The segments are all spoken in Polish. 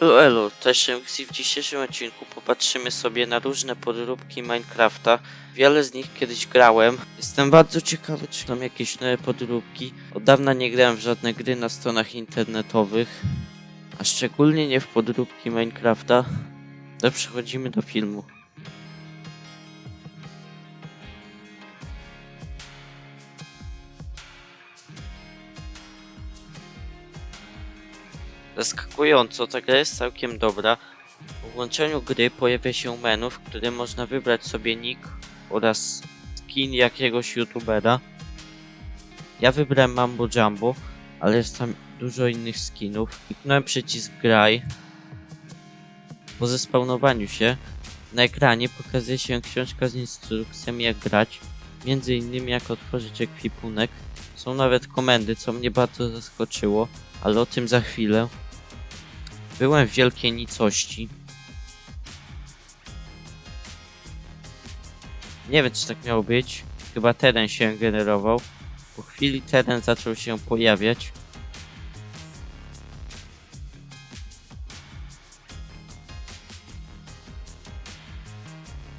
Elo, cześć MC. W dzisiejszym odcinku popatrzymy sobie na różne podróbki Minecrafta. Wiele z nich kiedyś grałem. Jestem bardzo ciekawy, czy są jakieś nowe podróbki. Od dawna nie grałem w żadne gry na stronach internetowych, a szczególnie nie w podróbki Minecrafta. To przechodzimy do filmu. Zaskakująco, ta gra jest całkiem dobra. Po włączeniu gry pojawia się menu, w którym można wybrać sobie nick oraz skin jakiegoś youtubera. Ja wybrałem Mambo Jumbo, ale jest tam dużo innych skinów. Kliknąłem przycisk graj. Po zespawnowaniu się na ekranie pokazuje się książka z instrukcjami jak grać, między innymi jak otworzyć ekwipunek. Są nawet komendy, co mnie bardzo zaskoczyło, ale o tym za chwilę. Byłem w wielkiej nicości. Nie wiem, czy tak miało być. Chyba teren się generował. Po chwili teren zaczął się pojawiać.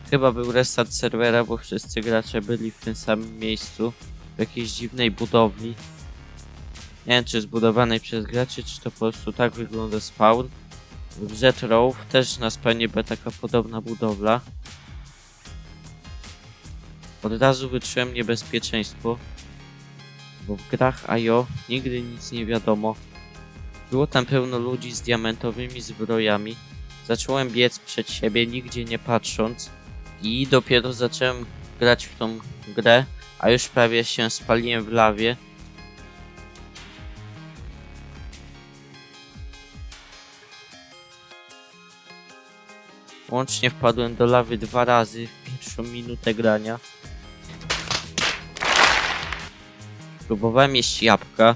Chyba był restart serwera, bo wszyscy gracze byli w tym samym miejscu. W jakiejś dziwnej budowli. Nie wiem, czy zbudowanej przez graczy, czy to po prostu tak wygląda spawn. W Jet Row też na spawnie była taka podobna budowla. Od razu wyczułem niebezpieczeństwo, bo w grach IO nigdy nic nie wiadomo. Było tam pełno ludzi z diamentowymi zbrojami. Zacząłem biec przed siebie, nigdzie nie patrząc i dopiero zacząłem grać w tą grę, a już prawie się spaliłem w lawie. Łącznie wpadłem do lawy dwa razy w pierwszą minutę grania. Próbowałem jeść jabłka.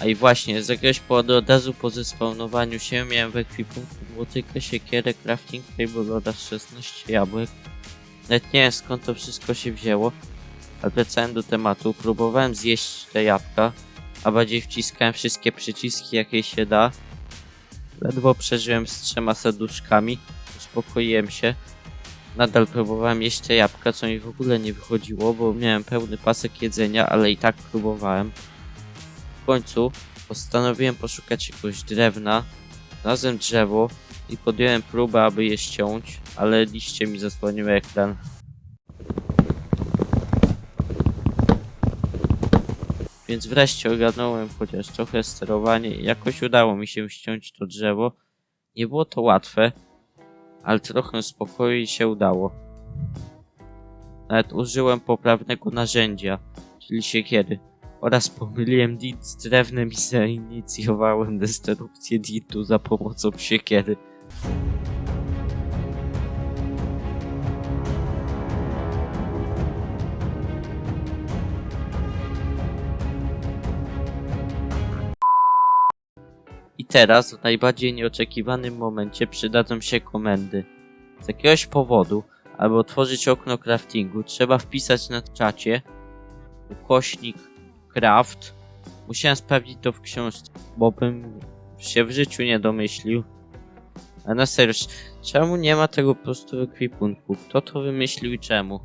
A i właśnie, z jakiegoś powodu od razu po zespawnowaniu się miałem w ekwipunku młotykę, siekierę, crafting table oraz 16 jabłek. Nawet nie wiem skąd to wszystko się wzięło. Ale wracałem do tematu, próbowałem zjeść te jabłka, a bardziej wciskałem wszystkie przyciski jakie się da. Ledwo przeżyłem z trzema serduszkami uspokoiłem się. Nadal próbowałem te jabłka, co mi w ogóle nie wychodziło, bo miałem pełny pasek jedzenia, ale i tak próbowałem. W końcu postanowiłem poszukać jakiegoś drewna. Znalazłem drzewo i podjąłem próbę, aby je ściąć, ale liście mi zasłoniły ekran. Więc wreszcie ogarnąłem chociaż trochę sterowanie i jakoś udało mi się ściąć to drzewo. Nie było to łatwe, ale trochę spokoju się udało. Nawet użyłem poprawnego narzędzia, czyli siekiery, oraz pomyliłem dit z drewnem i zainicjowałem destrukcję ditu za pomocą siekiery. Teraz, w najbardziej nieoczekiwanym momencie, przydadzą się komendy. Z jakiegoś powodu, aby otworzyć okno craftingu, trzeba wpisać na czacie ukośnik craft. Musiałem sprawdzić to w książce, bo bym się w życiu nie domyślił. A na serio, czemu nie ma tego w ekwipunku? Kto to wymyślił i czemu?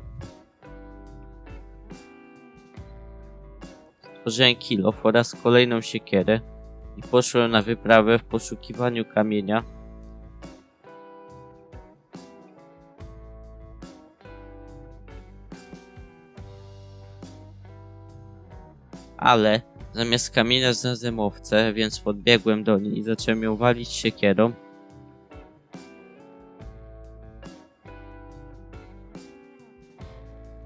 Stworzyłem kill off oraz kolejną siekierę i poszłem na wyprawę w poszukiwaniu kamienia. Ale zamiast kamienia znalazłem owcę, więc podbiegłem do niej i zacząłem ją walić siekierą.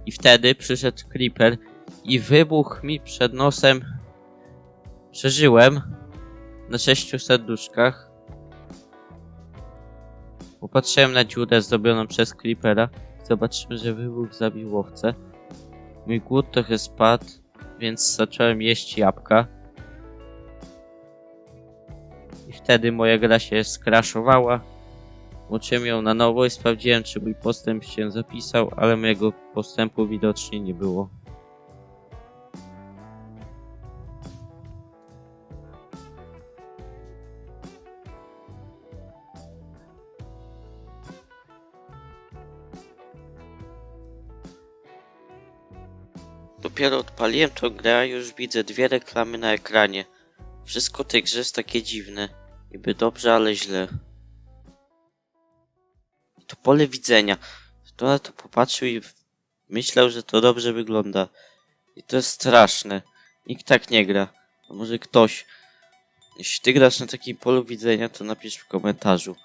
I wtedy przyszedł creeper i wybuchł mi przed nosem. Przeżyłem na sześciu serduszkach. Popatrzyłem na dziurę zrobioną przez Creepera. Zobaczymy, że wybuch zabił owcę. Mój głód trochę spadł, więc zacząłem jeść jabłka. I wtedy moja gra się skraszowała. Włączyłem ją na nowo i sprawdziłem, czy mój postęp się zapisał, ale mojego postępu widocznie nie było. Dopiero odpaliłem tą grę, a już widzę dwie reklamy na ekranie. Wszystko tej grze jest takie dziwne. Niby dobrze, ale źle. To pole widzenia. Kto na to popatrzył i myślał, że to dobrze wygląda. I to jest straszne. Nikt tak nie gra. A może ktoś. Jeśli ty grasz na takim polu widzenia, to napisz w komentarzu.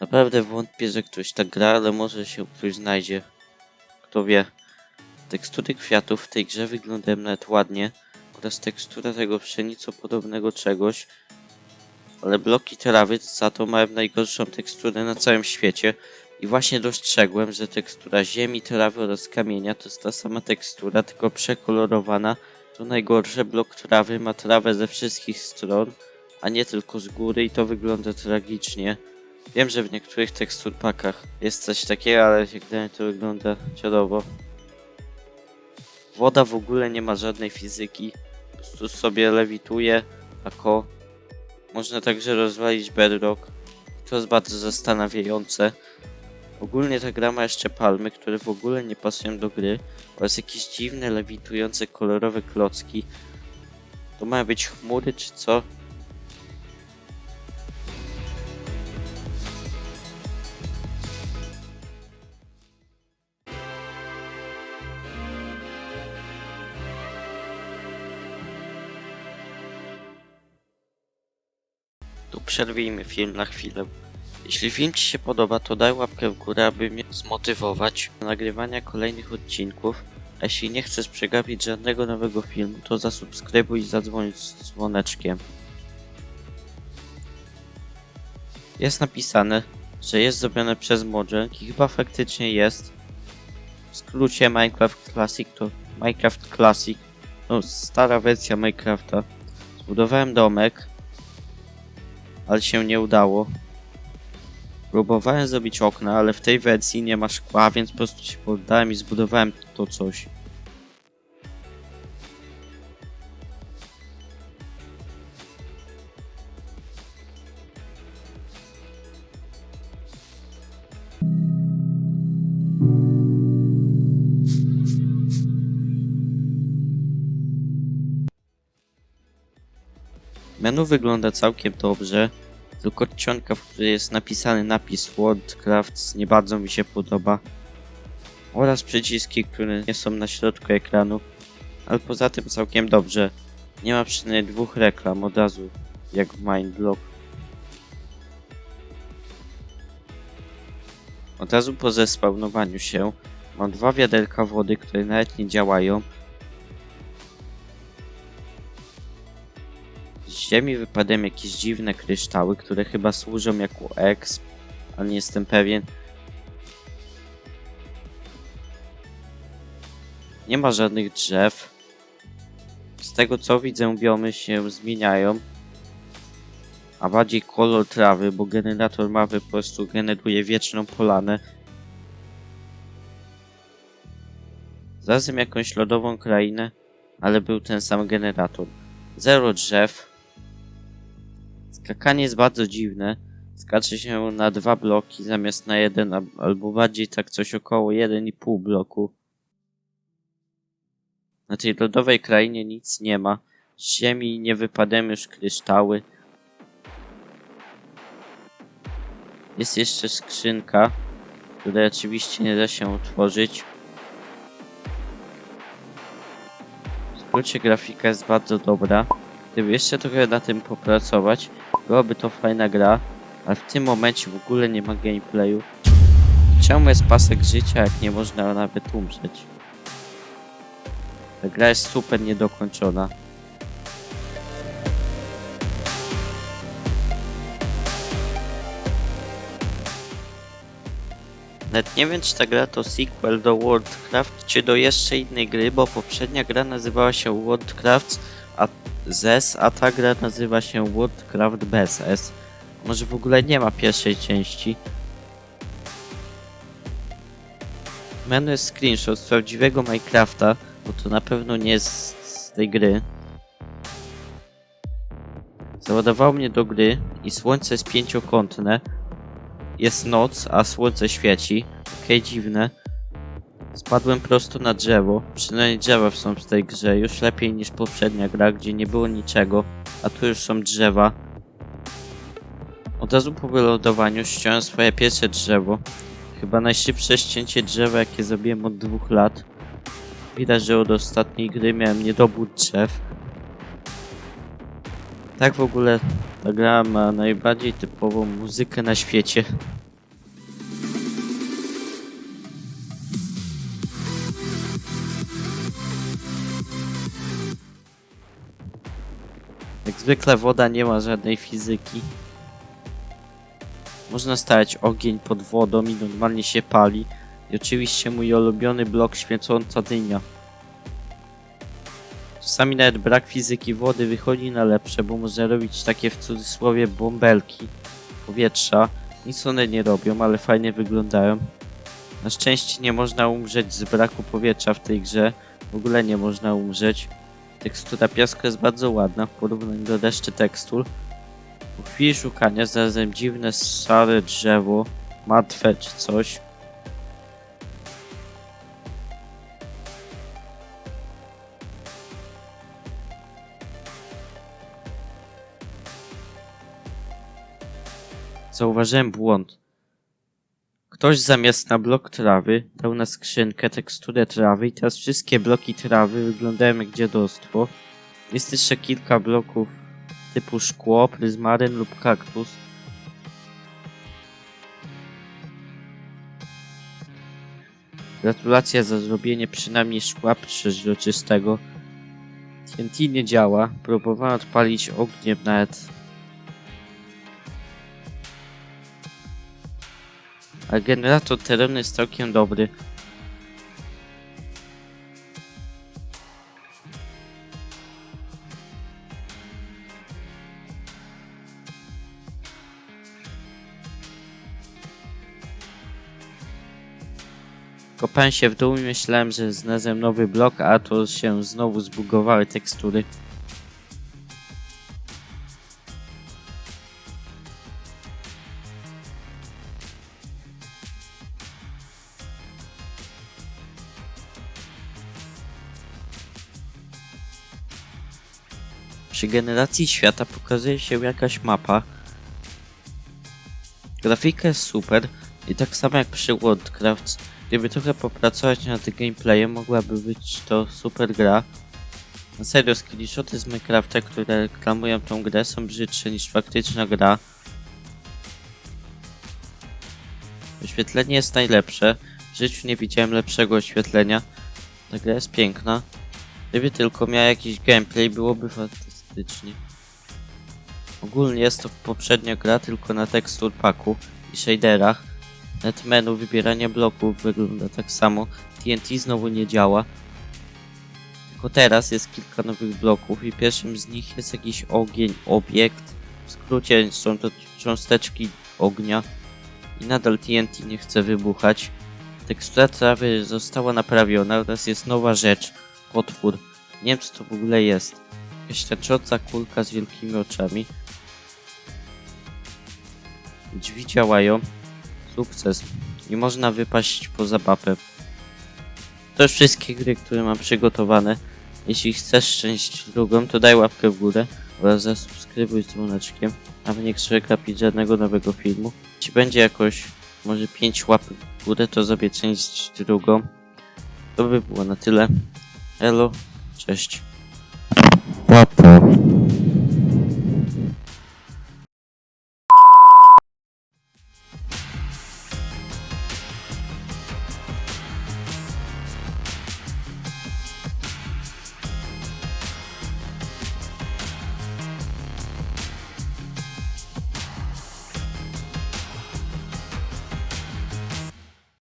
Naprawdę wątpię, że ktoś tak gra, ale może się ktoś znajdzie. Kto wie. Tekstury kwiatów w tej grze wyglądają nawet ładnie oraz tekstura tego pszenicopodobnego czegoś, ale bloki trawy za to mają najgorszą teksturę na całym świecie i właśnie dostrzegłem, że tekstura ziemi, trawy oraz kamienia to jest ta sama tekstura, tylko przekolorowana. To najgorsze, blok trawy ma trawę ze wszystkich stron, a nie tylko z góry i to wygląda tragicznie. Wiem, że w niektórych teksturpakach jest coś takiego, ale jak to wygląda ciadowo. Woda w ogóle nie ma żadnej fizyki. Po prostu sobie lewituje, ako. Można także rozwalić bedrock. To jest bardzo zastanawiające. Ogólnie ta gra ma jeszcze palmy, które w ogóle nie pasują do gry oraz jakieś dziwne, lewitujące, kolorowe klocki. To mają być chmury czy co? Przerwijmy film na chwilę. Jeśli film Ci się podoba, to daj łapkę w górę, aby mnie zmotywować do nagrywania kolejnych odcinków. A jeśli nie chcesz przegapić żadnego nowego filmu, to zasubskrybuj i zadzwoń z dzwoneczkiem. Jest napisane, że jest zrobione przez Mojang i chyba faktycznie jest. W skrócie Minecraft Classic to Minecraft Classic, no stara wersja Minecrafta. Zbudowałem domek, ale się nie udało. Próbowałem zrobić okna, ale w tej wersji nie ma szkła, więc po prostu się poddałem i zbudowałem to coś. Menu wygląda całkiem dobrze. Tylko czcionka, w której jest napisany napis Worldcrafts nie bardzo mi się podoba. Oraz przyciski, które nie są na środku ekranu. Ale poza tym całkiem dobrze. Nie ma przynajmniej dwóch reklam od razu, jak w Mindblock. Od razu po zespawnowaniu się mam dwa wiaderka wody, które nawet nie działają. Z ziemi wypadają jakieś dziwne kryształy, które chyba służą jako exp, ale nie jestem pewien. Nie ma żadnych drzew. Z tego co widzę, biomy się zmieniają. A bardziej kolor trawy, bo generator mapy po prostu generuje wieczną polanę. Znalazłem jakąś lodową krainę, ale był ten sam generator. Zero drzew, Skakanie jest bardzo dziwne. Skacze się na dwa bloki zamiast na jeden, albo bardziej tak coś około 1,5 bloku. Na tej lodowej krainie nic nie ma. Z ziemi nie wypadają już kryształy. Jest jeszcze skrzynka, której oczywiście nie da się otworzyć. W skrócie grafika jest bardzo dobra. Gdyby jeszcze trochę na tym popracować, byłaby to fajna gra, ale w tym momencie w ogóle nie ma gameplayu. Czemu jest pasek życia, jak nie można nawet umrzeć? Ta gra jest super niedokończona. Nawet nie wiem, czy ta gra to sequel do Worldcraft, czy do jeszcze innej gry, bo poprzednia gra nazywała się Worldcraft, a ZES, a ta gra nazywa się Worldcraft bez S. Może w ogóle nie ma pierwszej części. Menu jest screenshot z prawdziwego Minecrafta, bo to na pewno nie jest z tej gry. Załadowało mnie do gry i słońce jest pięciokątne. Jest noc, a słońce świeci. Okej, dziwne. Spadłem prosto na drzewo. Przynajmniej drzewa są w tej grze już lepiej niż poprzednia gra, gdzie nie było niczego, a tu już są drzewa. Od razu po wylądowaniu ściąłem swoje pierwsze drzewo. Chyba najszybsze ścięcie drzewa, jakie zrobiłem od dwóch lat. Widać, że od ostatniej gry miałem niedobór drzew. Tak w ogóle ta gra ma najbardziej typową muzykę na świecie. Zwykle woda nie ma żadnej fizyki. Można stawiać ogień pod wodą i normalnie się pali. I oczywiście mój ulubiony blok świecąca dynia. Czasami nawet brak fizyki wody wychodzi na lepsze, bo można robić takie w cudzysłowie bąbelki powietrza. Nic one nie robią, ale fajnie wyglądają. Na szczęście nie można umrzeć z braku powietrza w tej grze. W ogóle nie można umrzeć. Tekstura piasku jest bardzo ładna w porównaniu do reszty tekstur. Po chwili szukania znalazłem dziwne szare drzewo, martwe czy coś. Zauważyłem błąd. Ktoś zamiast na blok trawy dał na skrzynkę teksturę trawy i teraz wszystkie bloki trawy wyglądają jak dziadostwo. Jest jeszcze kilka bloków typu szkło, pryzmaryn lub kaktus. Gratulacje za zrobienie przynajmniej szkła przeźroczystego. TNT nie działa. Próbowałem odpalić ogniem nawet. A generator terenu jest całkiem dobry. Kopałem się w dół i myślałem, że znalazłem nowy blok, a to się znowu zbugowały tekstury. Przy generacji świata pokazuje się jakaś mapa. Grafika jest super i tak samo jak przy Worldcraft. Gdyby trochę popracować nad gameplayem, mogłaby być to super gra. Na serio, screenshoty z Minecrafta, które reklamują tą grę są brzydsze niż faktyczna gra. Oświetlenie jest najlepsze. W życiu nie widziałem lepszego oświetlenia. Ta gra jest piękna. Gdyby tylko miała jakiś gameplay, byłoby fantastycznie. Ogólnie jest to poprzednia gra tylko na tekstur packu i shaderach. Net menu wybierania bloków wygląda tak samo. TNT znowu nie działa. Tylko teraz jest kilka nowych bloków i pierwszym z nich jest jakiś ogień, obiekt. W skrócie są to cząsteczki ognia. I nadal TNT nie chce wybuchać. Tekstura trawy została naprawiona, teraz jest nowa rzecz. Potwór. Nie wiem co to w ogóle jest. Tacząca kulka z wielkimi oczami. Drzwi działają. Sukces. Nie można wypaść poza mapę. To już wszystkie gry, które mam przygotowane. Jeśli chcesz część drugą, to daj łapkę w górę oraz zasubskrybuj z dzwoneczkiem, aby nie przegapić żadnego nowego filmu. Jeśli będzie jakoś może 5 łapek w górę, to zrobię część drugą. To by było na tyle. Elo, cześć. 화포